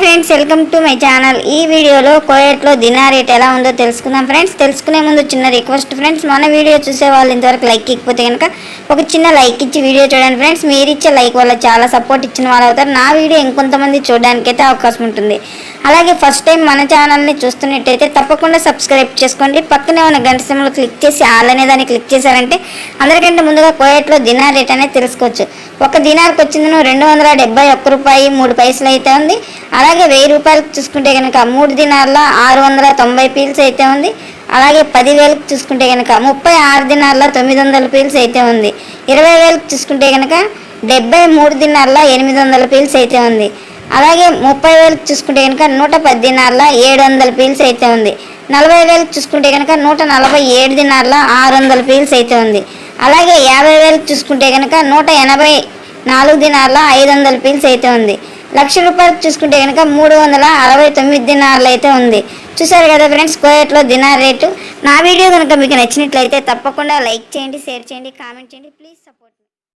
Friends welcome to my channel ఈ వీడియోలో కోయట్లో దినా rate ఎలా ఉందో తెలుసుకుందాం ఫ్రెండ్స్ తెలుసుకునే ముందు చిన్న రిక్వెస్ట్ ఫ్రెండ్స్ మన వీడియో చూసే వాళ్ళు ఇంతవరకు లైక్ ఇకపోతే కనుక ఒక చిన్న లైక్ ఇచ్చి వీడియో చూడండి ఫ్రెండ్స్ మీరు ఇచ్చే లైక్ వల్ల చాలా సపోర్ట్ ఇచ్చిన వాళ్ళు అవుతారు. నా వీడియో ఇంకొంతమంది చూడడానికైతే అవకాశం ఉంటుంది. అలాగే ఫస్ట్ టైం మన ఛానల్ని చూస్తున్నట్టయితే తప్పకుండా సబ్స్క్రైబ్ చేసుకోండి. పక్కనే ఉన్న గంట సింబల్ క్లిక్ చేసి ఆల్ అనే దాన్ని క్లిక్ చేశారంటే అందరికంటే ముందుగా కోయట్లో దినార్ రేట్ అనేది తెలుసుకోవచ్చు. ఒక దినార్కి వచ్చిందను రెండు వందల డెబ్బై ఒక్క రూపాయి మూడు పైసలు అయితే ఉంది. అలాగే వెయ్యి రూపాయలకు చూసుకుంటే కనుక మూడు దినాల్లో ఆరు వందల తొంభై పీల్స్ అయితే ఉంది. అలాగే పదివేలకు చూసుకుంటే కనుక ముప్పై ఆరు దినాల్లో తొమ్మిది వందల పీల్స్ అయితే ఉంది. ఇరవై వేలకు చూసుకుంటే కనుక డెబ్బై మూడు దినాల్లో ఎనిమిది వందల పీల్స్ అయితే ఉంది. అలాగే ముప్పై వేలకు చూసుకుంటే కనుక నూట పది దినాల్లో ఏడు వందల పీల్స్ అయితే ఉంది. నలభై వేలకు చూసుకుంటే కనుక నూట నలభై ఏడు దినాల్లో ఆరు వందల పీల్స్ అయితే ఉంది. అలాగే యాభై వేలకు చూసుకుంటే కనుక నూట ఎనభై నాలుగు దినాల్లో ఐదు వందల పీల్స్ అయితే ఉంది. లక్ష రూపాయలు చూసుకుంటే కనుక మూడు వందల అరవై తొమ్మిది దినార్లు అయితే ఉంది. చూసారు కదా ఫ్రెండ్స్ కోయట్లో దినార్ రేటు. నా వీడియో కనుక మీకు నచ్చినట్లయితే తప్పకుండా లైక్ చేయండి షేర్ చేయండి కామెంట్ చేయండి. Please support